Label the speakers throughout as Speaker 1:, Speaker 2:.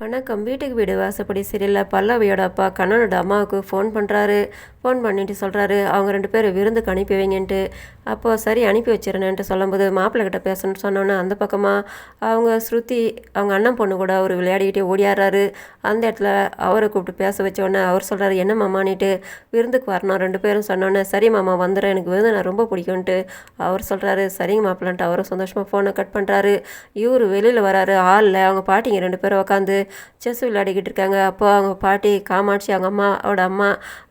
Speaker 1: வணக்கம். வீட்டுக்கு வீடு வாசப்படி சரியில்லை பல்லவியோட அப்பா கண்ணனோட அம்மாவுக்கு ஃபோன் பண்ணுறாரு ஃபோன் பண்ணிட்டு சொல்கிறாரு அவங்க ரெண்டு பேரும் விருந்துக்கு அனுப்பி வைங்கன்ட்டு. அப்போது சரி அனுப்பி வச்சிடறேன்ட்டு சொல்லும்போது மாப்பிள்ளைகிட்ட பேசணும்னு சொன்னோன்னே அந்த பக்கமாக அவங்க ஸ்ருதி அவங்க அண்ணன் பொண்ணு கூட அவர் விளையாடிக்கிட்டே ஓடியாடுறாரு. அந்த இடத்துல அவரை கூப்பிட்டு பேச வச்சோடனே அவர் சொல்கிறாரு என்ன மாமானிட்டு விருந்துக்கு வரணும் ரெண்டு பேரும் சொன்னோன்னே சரி மாமா வந்துடுறேன். எனக்கு விருந்து நான் ரொம்ப பிடிக்கும்ன்ட்டு. அவர் சொல்கிறாரு சரிங்க மாப்பிள்ளன்ட்டு. அவரும் சந்தோஷமாக ஃபோனை கட் பண்ணுறாரு இவர் வெளியில் வராரு ஆளில். அவங்க பாட்டிங்க ரெண்டு பேரும் உட்காந்து செஸ் விளையாடிக்கிட்டு இருக்காங்க. அப்போ அவங்க பாட்டி காமாட்சி அவங்க அம்மா அவட அம்மா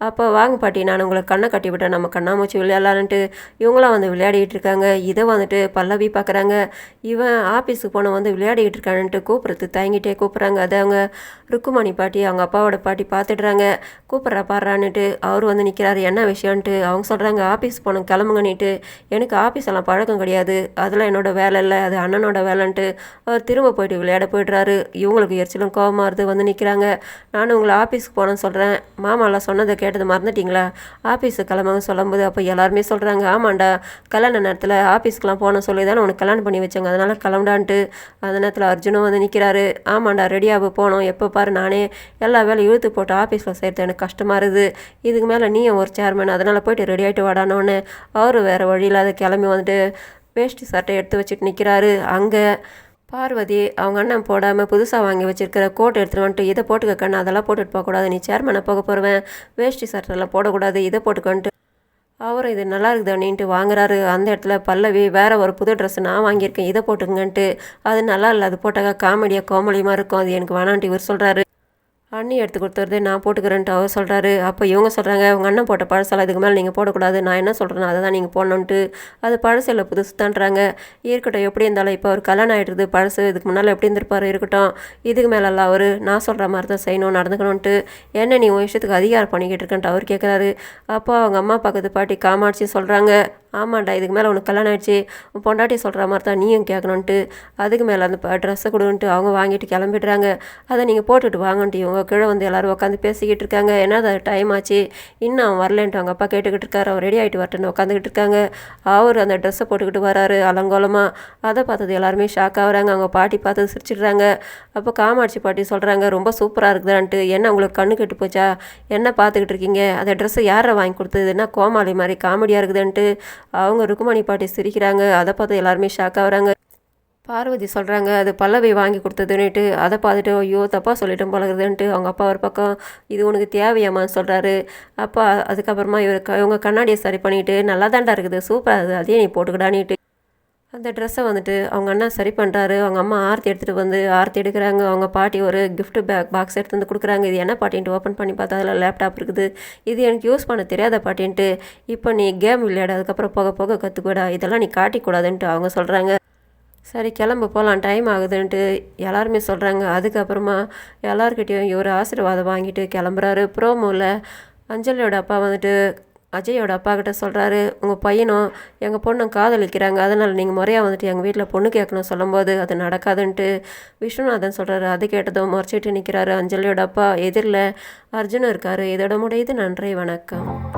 Speaker 1: அப்போ வாங்க பாட்டி நான் உங்களை கண்ணை கட்டி விட்டேன். நம்ம கண்ணாமூச்சி விளையாடலான்ட்டு இவங்களாம் வந்து விளையாடிக்கிட்டு இருக்காங்க. இதை வந்துட்டு பல்லவி பார்க்குறாங்க இவன் ஆஃபீஸுக்கு போன வந்து விளையாடிக்கிட்டு இருக்கானுன்ட்டு கூப்பிட்றது தயங்கிட்டே கூப்பிட்றாங்க. அதை அவங்க ருக்குமணி பாட்டி அவங்க அப்பாவோட பாட்டி பார்த்துடுறாங்க கூப்பிட்றா பாடுறான்னுட்டு அவர் வந்து நிற்கிறாரு என்ன விஷயம்ன்ட்டு அவங்க சொல்கிறாங்க ஆஃபீஸ் போனோம் கிளம்புங்கன்னுட்டு எனக்கு ஆஃபீஸ் எல்லாம் பழக்கம் கிடையாது. அதெல்லாம் என்னோட வேலை இல்லை. அது அண்ணனோட வேலைன்ட்டு அவர் திரும்ப போயிட்டு விளையாட போயிடுறாரு. இவங்களுக்கு எரிச்சலும் கோபமாக இருந்து வந்து நிற்கிறாங்க நானும் உங்களை ஆஃபீஸ்க்கு போனேன்னு சொல்கிறேன் மாமாலாம் சொன்னதை கேட்டது மறந்துட்டீங்களா ஆஃபீஸுக்கு கிளம்புங்க சொல்லும்போது அப்போ எல்லாருமே சொல்கிறாங்க ஆமாண்டா கல்யாண நேரத்தில் ஆஃபீஸ்க்கெலாம் போன சொல்லி தானே உனக்கு கல்யாணம் பண்ணி வச்சாங்க அதனால் கிளம்புடான்ட்டு. அந்த நேரத்தில் அர்ஜுனும் வந்து நிற்கிறாரு ஆமாண்டா ரெடியாக போனோம் எப்போ பாரு நானே எல்லா வேலையும் இழுத்து போட்டு ஆஃபீஸில் செய்கிறது எனக்கு கஷ்டமாக இருக்குது. இதுக்கு மேலே நீயும் ஒரு சேர்மேன் அதனால் போயிட்டு ரெடி ஆகிட்டு வாடானோன்னு. அவர் வேறு வழியில் அதை கிளம்பி வந்துட்டு வேஷ்டி சட்டை எடுத்து வச்சுட்டு நிற்கிறாரு அங்கே பார்வதி அவங்க அண்ணன் போடாமல் புதுசாக வாங்கி வச்சிருக்கிற கோட் எடுத்துகிட்டு வந்துட்டு இதை போட்டுக்க கண்ணு அதெல்லாம் போட்டுட்டு போகக்கூடாது நீ சேர்மனை போக போகிறவன் வேஷ்டி சட்டெல்லாம் போடக்கூடாது இதை போட்டுக்கன்ட்டு அவரும் இது நல்லா இருக்குது அப்படின்ட்டு வாங்குறாரு. அந்த இடத்துல பல்லவி வேறு ஒரு புது ட்ரெஸ் நான் வாங்கியிருக்கேன். இதை போட்டுங்கன்ட்டு அது நல்லா இல்லை. அது போட்டாக்கா காமெடியாக கோமலியமாக இருக்கும். அது எனக்கு வேணான்ட்டு இவர் சொல்கிறாரு அண்ணி எடுத்து கொடுத்துருது நான் போட்டுக்கிறேன்ட்டு அவர் சொல்கிறாரு அப்போ இவங்க சொல்கிறாங்க உங்கள் அண்ணன் போட்ட பழசெல்லாம் இதுக்கு மேலே நீங்கள் போடக்கூடாது. நான் என்ன சொல்கிறேன் அதை தான் நீங்கள் போடணுன்ட்டு அது பழசு இல்லை புதுசு தான்றாங்க. இருக்கட்டும் எப்படி இருந்தாலும் இப்போ அவர் கல்யாணம் ஆகிடுது பழசு இதுக்கு முன்னால் எப்படி இருந்திருப்பார் இருக்கட்டும். இதுக்கு மேலெல்லாம் அவர் நான் சொல்கிற மாதிரி தான் செய்யணும் நடந்துக்கணுன்ட்டு என்ன நீ உன் விஷயத்துக்கு அதிகாரம் பண்ணிக்கிட்டு இருக்கேன்ட்டு அவர் கேட்குறாரு அப்போ அவங்க அம்மா பக்கத்து பாட்டி காமாட்சி சொல்கிறாங்க ஆமாண்டா இதுக்கு மேலே உனக்கு கல்யாணம் ஆயிடுச்சு. பொண்டாட்டி சொல்கிற மாதிரி தான் நீயும் கேட்கணுன்ட்டு அதுக்கு மேலே அந்த ட்ரெஸ்ஸை கொடுன்ட்டு அவங்க வாங்கிட்டு கிளம்பிடுறாங்க. அதை நீங்கள் போட்டுட்டு வாங்கன்ட்டு இவங்க கீழே வந்து எல்லோரும் உட்காந்து பேசிக்கிட்டு இருக்காங்க. ஏன்னா அது டைம் ஆச்சு? இன்னும் அவன் வரலன்ட்டு அவங்க அப்பா கேட்டுக்கிட்டு இருக்காரு. அவர் ரெடி ஆகிட்டு வரட்டுன்னு உட்காந்துக்கிட்டு இருக்காங்க. அவர் அந்த ட்ரெஸ்ஸை போட்டுக்கிட்டு வராரு அலங்கோலமாக அதை பார்த்தது எல்லாருமே ஷாக் ஆகுறாங்க. அவங்க பாட்டி பார்த்து சிரிச்சிடுறாங்க. அப்போ காமாட்சி பாட்டி சொல்கிறாங்க ரொம்ப சூப்பராக இருக்குதான்ட்டு. என்ன உங்களுக்கு கண்ணு கெட்டு போச்சா? என்ன பார்த்துக்கிட்டு இருக்கீங்க? அந்த ட்ரெஸ்ஸை யாரை வாங்கி கொடுத்தது? என்ன கோமாளி மாதிரி காமெடியாக இருக்குதுன்ட்டு. அவங்க ருக்குமணி பாட்டி சிரிக்கிறாங்க. அதை பார்த்து எல்லாருமே ஷாக் ஆகுறாங்க பார்வதி சொல்கிறாங்க அது பல்லவி வாங்கி கொடுத்ததுன்னுட்டு அதை பார்த்துட்டு ஐயோ தப்பாக சொல்லிட்டோம் பழகுதுன்ட்டு அவங்க அப்பா ஒரு பக்கம் இது உனக்கு தேவையாமான்னு சொல்கிறாரு அப்பா அதுக்கப்புறமா இவர் இவங்க கண்ணாடியை சரி பண்ணிட்டு நல்லா தாண்டா இருக்குது சூப்பராக இருக்குது அதே நீ போட்டுக்கிடான்னுட்டு. அந்த ட்ரெஸ்ஸை வந்துட்டு அவங்க அண்ணா சரி பண்ணுறாரு அவங்க அம்மா ஆர்த்தி எடுத்துகிட்டு வந்து ஆர்த்தி எடுக்கிறாங்க. அவங்க பாட்டி ஒரு கிஃப்ட் பேக் பாக்ஸ் எடுத்து வந்து கொடுக்குறாங்க. இது என்ன பாட்டின்ட்டு ஓப்பன் பண்ணி பார்த்தா அதில் லேப்டாப் இருக்குது. இது எனக்கு யூஸ் பண்ண தெரியாத பாட்டின்ட்டு இப்போ நீ கேம் விளையாட. அதுக்கப்புறம் போக போக கற்றுக்கூடா இதெல்லாம் நீ காட்டிக்கூடாதுன்ட்டு அவங்க சொல்கிறாங்க சரி கிளம்பு. போகலாம் டைம் ஆகுதுன்ட்டு எல்லாருமே சொல்கிறாங்க அதுக்கப்புறமா எல்லாருக்கிட்டேயும் இவர் ஆசீர்வாதம் வாங்கிட்டு கிளம்புறாரு. ப்ரோமோவில் அஞ்சலியோட அப்பா வந்துட்டு அஜயோட அப்பா கிட்ட சொல்கிறாரு உங்கள் பையனும் எங்கள் பொண்ணும் காதலிக்கிறாங்க. அதனால் நீங்கள் முறையாக வந்துட்டு எங்கள் வீட்டில் பொண்ணு கேட்கணும் சொல்லும்போது அது நடக்காதுன்ட்டு விஸ்வநாதன் சொல்கிறாரு அது கேட்டதும் முறைச்சிட்டு நிற்கிறாரு அஞ்சலியோட அப்பா எதிரில் அர்ஜுனும் இருக்கார். இதோட முடியுது. நன்றி. வணக்கம்.